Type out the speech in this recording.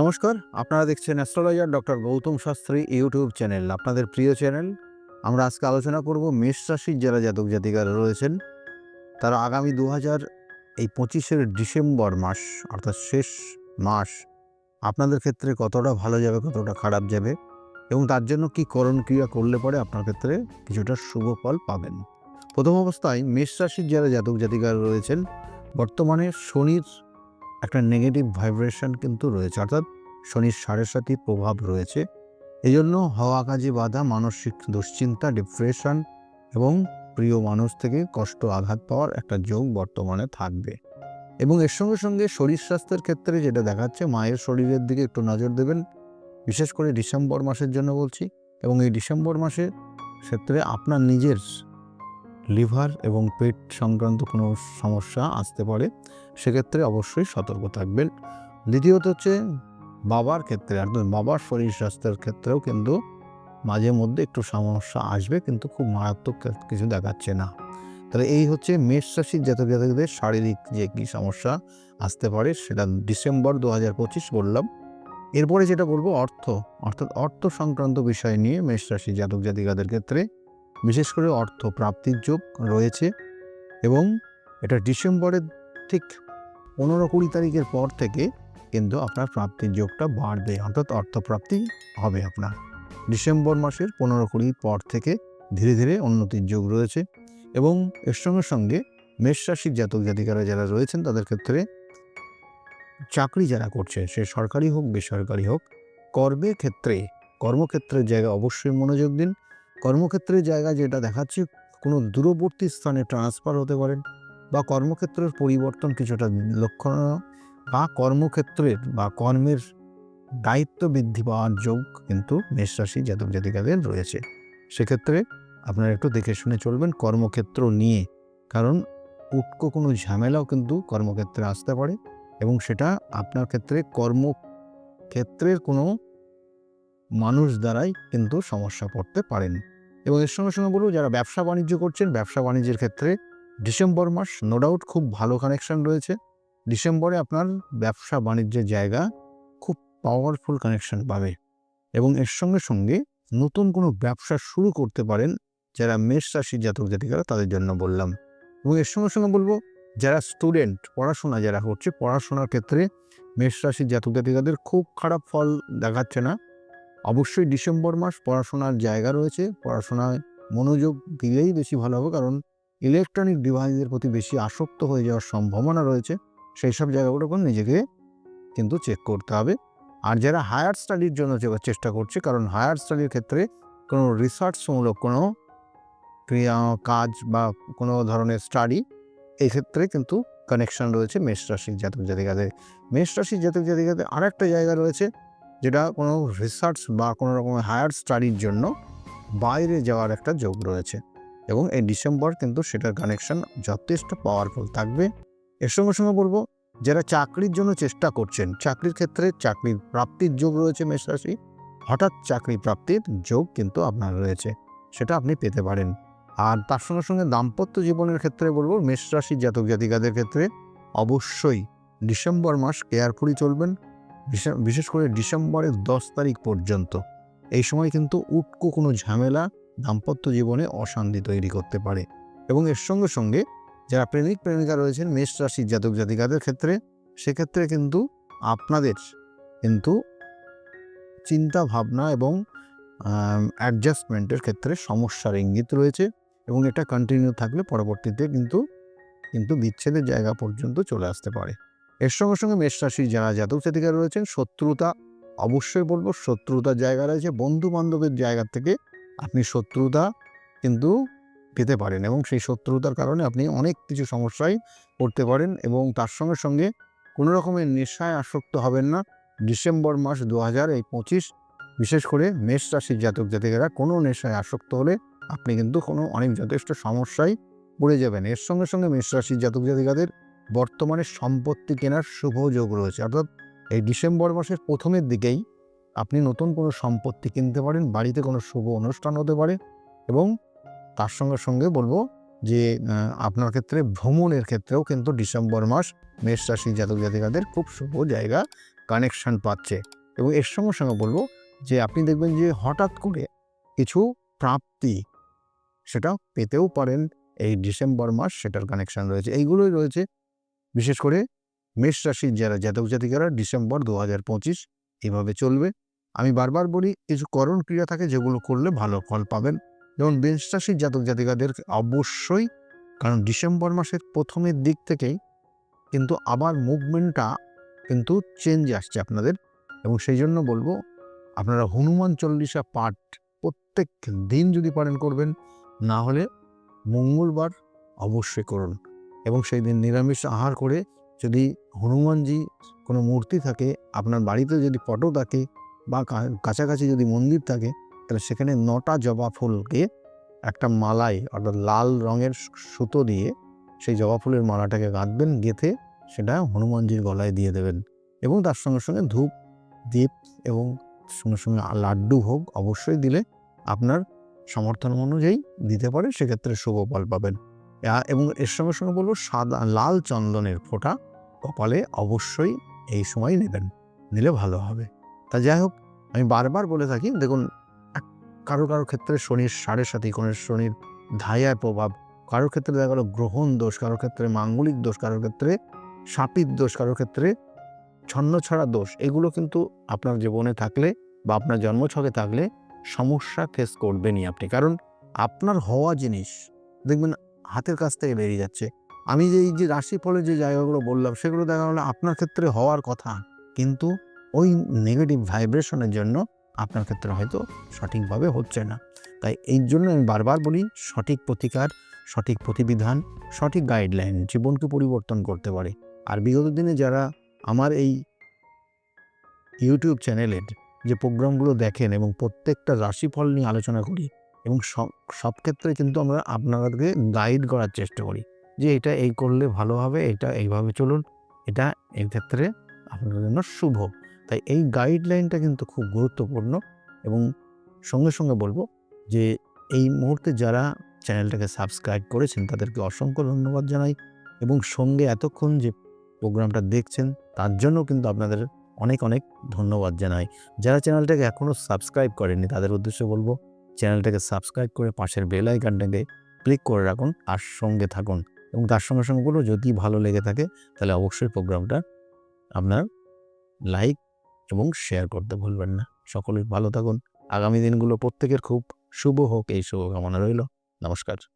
নমস্কার, আপনারা দেখছেন astrologer doctor Gautam Shastri YouTube channel, আপনাদের প্রিয় চ্যানেল। আমরা আজকে আলোচনা করব মেষ রাশির যারা জাতক জাতিকারা রয়েছেন, তারা আগামী দু হাজার এই পঁচিশের ডিসেম্বর মাস, অর্থাৎ শেষ মাস, আপনাদের ক্ষেত্রে কতটা ভালো যাবে, কতটা খারাপ যাবে এবং তার জন্য কি করণ ক্রিয়া করলে পরে আপনার ক্ষেত্রে কিছুটা শুভ ফল পাবেন। প্রথম অবস্থায় মেষ রাশির যারা জাতক জাতিকারা রয়েছেন, বর্তমানে শনির একটা নেগেটিভ ভাইব্রেশন কিন্তু রয়েছে, অর্থাৎ শনির সাড়ে সাতি প্রভাব রয়েছে। এই জন্য হওয়া কাজে বাধা, মানসিক দুশ্চিন্তা ডিপ্রেশন এবং প্রিয় মানুষ থেকে কষ্ট, আঘাত পাওয়ার একটা যোগ বর্তমানে থাকবে। এবং এর সঙ্গে সঙ্গে শরীর স্বাস্থ্যের ক্ষেত্রে যেটা দেখাচ্ছে, মায়ের শরীরের দিকে একটু নজর দেবেন। বিশেষ করে ডিসেম্বর মাসের জন্য বলছি এবং এই ডিসেম্বর মাসের ক্ষেত্রে আপনার নিজের লিভার এবং পেট সংক্রান্ত কোনো সমস্যা আসতে পারে। সেক্ষেত্রে অবশ্যই সতর্ক থাকবেন। দ্বিতীয়ত হচ্ছে, বাবার ক্ষেত্রে অর্থাৎ বাবার শরীর স্বাস্থ্যের ক্ষেত্রেও কিন্তু মাঝে মধ্যে একটু সমস্যা আসবে, কিন্তু খুব মারাত্মক কিছু দেখাচ্ছে না। তাহলে এই হচ্ছে মেষ রাশির জাতক জাতকদের শারীরিক যে কী সমস্যা আসতে পারে, সেটা ডিসেম্বর দু হাজার পঁচিশ বললাম। এরপরে যেটা বলব, অর্থ। অর্থাৎ অর্থ সংক্রান্ত বিষয় নিয়ে মেষ রাশি জাতক জাতিকাদের ক্ষেত্রে বিশেষ করে অর্থ প্রাপ্তির যোগ রয়েছে এবং এটা ডিসেম্বরের ঠিক পনেরো কুড়ি তারিখের পর থেকে কিন্তু আপনার প্রাপ্তির যোগটা বাড়বে, অর্থাৎ অর্থপ্রাপ্তি হবে আপনার। ডিসেম্বর মাসের পনেরো কুড়ির পর থেকে ধীরে ধীরে উন্নতির যোগ রয়েছে এবং এর সঙ্গে সঙ্গে মেষ রাশির জাতক জাতিকারা যারা রয়েছেন তাদের ক্ষেত্রে চাকরি যারা করছে, সে সরকারি হোক, বেসরকারি হোক কর্মের ক্ষেত্রে, কর্মক্ষেত্রের জায়গা অবশ্যই মনোযোগ দিন। কর্মক্ষেত্রের জায়গা যেটা দেখাচ্ছে, কোনো দূরবর্তী স্থানে ট্রান্সফার হতে পারেন বা কর্মক্ষেত্রের পরিবর্তন কিছুটা লক্ষণীয় বা কর্মক্ষেত্রের বা কর্মের দায়িত্ব বৃদ্ধি পাওয়ার যোগ কিন্তু মেষ রাশি জাতক জাতিকাদের রয়েছে। সেক্ষেত্রে আপনারা একটু দেখে শুনে চলবেন কর্মক্ষেত্র নিয়ে। কারণ উটকো কোনো ঝামেলাও কিন্তু কর্মক্ষেত্রে আসতে পারে এবং সেটা আপনার ক্ষেত্রে কর্মক্ষেত্রের কোনো মানুষ দ্বারাই কিন্তু সমস্যা পড়তে পারেন। এবং এর সঙ্গে সঙ্গে বলব, যারা ব্যবসা বাণিজ্য করছেন, ব্যবসা বাণিজ্যের ক্ষেত্রে ডিসেম্বর মাস নো ডাউট খুব ভালো কানেকশন রয়েছে। ডিসেম্বরে আপনার ব্যবসা বাণিজ্যের জায়গা খুব পাওয়ারফুল কানেকশন পাবে। এবং এর সঙ্গে সঙ্গে নতুন কোনো ব্যবসা শুরু করতে পারেন যারা মেষ রাশির জাতক জাতিকারা, তাদের জন্য বললাম। এবং এর সঙ্গে সঙ্গে বলব, যারা স্টুডেন্ট পড়াশোনা যারা করছে, পড়াশোনার ক্ষেত্রে মেষ রাশির জাতক জাতিকাদের খুব খারাপ ফল দেখাচ্ছে না। অবশ্যই ডিসেম্বর মাস পড়াশোনার জায়গা রয়েছে, পড়াশোনায় মনোযোগ দিলেই বেশি ভালো হবে, কারণ ইলেকট্রনিক ডিভাইসের প্রতি বেশি আসক্ত হয়ে যাওয়ার সম্ভাবনা রয়েছে, সেই সব জায়গাগুলোকে নিজেকে কিন্তু চেক করতে হবে। আর যারা হায়ার স্টাডির জন্য চেষ্টা করছে, কারণ হায়ার স্টাডির ক্ষেত্রে কোনো রিসার্চমূলক কোনো ক্রিয়া, কাজ বা কোনো ধরনের স্টাডি এই ক্ষেত্রে কিন্তু কানেকশন রয়েছে মেষ রাশির জাতক জাতিকাদের। মেষ রাশির জাতক জাতিকাদের আরেকটা জায়গা রয়েছে, যেটা কোনো রিসার্চ বা কোনো রকমের হায়ার স্টাডির জন্য বাইরে যাওয়ার একটা যোগ রয়েছে। এবং এই ডিসেম্বর কিন্তু সেটার কানেকশন যথেষ্ট পাওয়ারফুল থাকবে। এর সঙ্গে সঙ্গে বলব, যারা চাকরির জন্য চেষ্টা করছেন, চাকরির ক্ষেত্রে চাকরির প্রাপ্তির যোগ রয়েছে মেষরাশি হঠাৎ চাকরি প্রাপ্তির যোগ কিন্তু আপনার রয়েছে, সেটা আপনি পেতে পারেন। আর তার সঙ্গে সঙ্গে দাম্পত্য জীবনের ক্ষেত্রে বলব, মেষ রাশির জাতক জাতিকাদের ক্ষেত্রে অবশ্যই ডিসেম্বর মাস কেয়ারফুলি চলবেন বিশে- বিশেষ করে ডিসেম্বরের দশ তারিখ পর্যন্ত। এই সময় কিন্তু উটকো কোনো ঝামেলা দাম্পত্য জীবনে অশান্তি তৈরি করতে পারে। এবং এর সঙ্গে সঙ্গে যারা প্রেমিক প্রেমিকা রয়েছেন, মেষ রাশির জাতক জাতিকাদের ক্ষেত্রে, সেক্ষেত্রে কিন্তু আপনাদের কিন্তু চিন্তা ভাবনা এবং অ্যাডজাস্টমেন্টের ক্ষেত্রে সমস্যার ইঙ্গিত রয়েছে এবং এটা কন্টিনিউ থাকলে পরবর্তীতে কিন্তু কিন্তু বিচ্ছেদের জায়গা পর্যন্ত চলে আসতে পারে। এর সঙ্গে সঙ্গে মেষ রাশির যারা জাতক জাতিকা রয়েছেন, শত্রুতা, অবশ্যই বলব শত্রুতার জায়গা রয়েছে। বন্ধু বান্ধবের জায়গা থেকে আপনি শত্রুতা কিন্তু পেতে পারেন এবং সেই শত্রুতার কারণে আপনি অনেক কিছু সমস্যায় পড়তে পারেন এবং তার সঙ্গে সঙ্গে কোনো রকমের নেশায় আসক্ত হবেন না। ডিসেম্বর মাস দু হাজার এই পঁচিশ, বিশেষ করে মেষ রাশির জাতক জাতিকারা কোনো নেশায় আসক্ত হলে আপনি কিন্তু কোনো অনেক যথেষ্ট সমস্যায় পড়ে যাবেন। এর সঙ্গে সঙ্গে মেষ রাশির জাতক জাতিকাদের বর্তমানে সম্পত্তি কেনার শুভ যোগ রয়েছে। অর্থাৎ এই ডিসেম্বর মাসের প্রথমের দিকেই আপনি নতুন কোনো সম্পত্তি কিনতে পারেন, বাড়িতে কোনো শুভ অনুষ্ঠান হতে পারে এবং তার সঙ্গে সঙ্গে বলব যে আপনার ক্ষেত্রে ভ্রমণের ক্ষেত্রেও কিন্তু ডিসেম্বর মাস মেষ রাশি জাতক জাতিকাদের খুব শুভ জায়গা কানেকশন পাচ্ছে এবং এর সঙ্গে সঙ্গে বলব যে, আপনি দেখবেন যে, হঠাৎ করে কিছু প্রাপ্তি সেটা পেতেও পারেন এই ডিসেম্বর মাস সেটার কানেকশন রয়েছে। এইগুলোই রয়েছে বিশেষ করে মেষ রাশির যারা জাতক জাতিকারা ডিসেম্বর দু হাজার পঁচিশ এইভাবে চলবে। আমি বারবার বলি কিছু করণ ক্রিয়া থাকে, যেগুলো করলে ভালো ফল পাবেন। যেমন মেষ জাতক জাতিকাদের অবশ্যই, কারণ ডিসেম্বর মাসের প্রথমের দিক থেকেই কিন্তু আবার মুভমেন্টটা কিন্তু চেঞ্জ আসছে আপনাদের। এবং সেই জন্য বলব, আপনারা হনুমান চল্লিশা পাঠ প্রত্যেক দিন যদি পারেন করবেন, না হলে মঙ্গলবার অবশ্যই করুন। এবং সেই দিন নিরামিষ আহার করে যদি হনুমানজি কোনো মূর্তি থাকে, আপনার বাড়িতে যদি ফটো থাকে বা কাছাকাছি যদি মন্দির থাকে, তাহলে সেখানে নটা জবা ফুলকে একটা মালাই অর্থাৎ লাল রঙের সুতো দিয়ে সেই জবা ফুলের মালাটাকে গাঁথবেন, গেঁথে সেটা হনুমানজির গলায় দিয়ে দেবেন। এবং তার সঙ্গে সঙ্গে ধূপ, দীপ এবং সঙ্গে সঙ্গে লাড্ডু ভোগ অবশ্যই দিলে আপনার সমর্থন অনুযায়ী দিতে পারে, সেক্ষেত্রে শুভ ফল পাবেন। এবং এর সঙ্গে সঙ্গে বলব সাদা, লাল চন্দনের ফোঁটা কপালে অবশ্যই এই সময় নেবেন, নিলে ভালো হবে। তা যাই হোক, আমি বারবার বলে থাকি, দেখুন কারও কারও ক্ষেত্রে শনির সাড়ে সাথে কোনো শনির ধায়ায় প্রভাব, কারোর ক্ষেত্রে দেখা গেলো গ্রহণ দোষ, কারোর ক্ষেত্রে মাঙ্গলিক দোষ, কারোর ক্ষেত্রে সাপির দোষ, কারোর ক্ষেত্রে ছন্নছাড়া দোষ, এগুলো কিন্তু আপনার জীবনে থাকলে বা আপনার জন্মছকে থাকলে সমস্যা ফেস করবেনই আপনি। কারণ আপনার হওয়া জিনিস, দেখবেন হাতের কাছ থেকে বেরিয়ে যাচ্ছে। আমি যে এই যে রাশিফলের যে জায়গাগুলো বললাম, সেগুলো দেখা গেলো আপনার ক্ষেত্রে হওয়ার কথা, কিন্তু ওই নেগেটিভ ভাইব্রেশনের জন্য আপনার ক্ষেত্রে হয়তো সঠিকভাবে হচ্ছে না। তাই এই জন্য আমি বারবার বলি, সঠিক প্রতিকার, সঠিক প্রতিবিধান, সঠিক গাইডলাইন জীবনকে পরিবর্তন করতে পারে। আর বিগত দিনে যারা আমার এই ইউটিউব চ্যানেলের যে প্রোগ্রামগুলো দেখেন এবং প্রত্যেকটা রাশিফল নিয়ে আলোচনা করি এবং সব সব ক্ষেত্রে কিন্তু আমরা আপনাদেরকে গাইড করার চেষ্টা করি যে এটা এই করলে ভালো হবে, এটা এইভাবে চলুন, এটা এই ক্ষেত্রে আপনাদের জন্য শুভ। তাই এই গাইডলাইনটা কিন্তু খুব গুরুত্বপূর্ণ এবং সঙ্গে সঙ্গে বলব যে এই মুহূর্তে যারা চ্যানেলটাকে সাবস্ক্রাইব করেছেন, তাদেরকে অসংখ্য ধন্যবাদ জানাই এবং সঙ্গে এতক্ষণ যে প্রোগ্রামটা দেখছেন, তার জন্য কিন্তু আপনাদের অনেক অনেক ধন্যবাদ জানাই। যারা চ্যানেলটাকে এখনও সাবস্ক্রাইব করেননি, তাদের উদ্দেশ্যে বলব চ্যানেলটাকে সাবস্ক্রাইব করে পাশের বেল আইকনটাকে ক্লিক করে রাখুন আর সঙ্গে থাকুন এবং তার সঙ্গে সঙ্গে বলব যদি ভালো লেগে থাকে, তাহলে অবশ্যই প্রোগ্রামটা আপনার লাইক এবং শেয়ার করতে ভুলবেন না। সকলেই ভালো থাকুন। আগামী দিনগুলো প্রত্যেকের খুব শুভ হোক, এই শুভকামনা রইল। নমস্কার।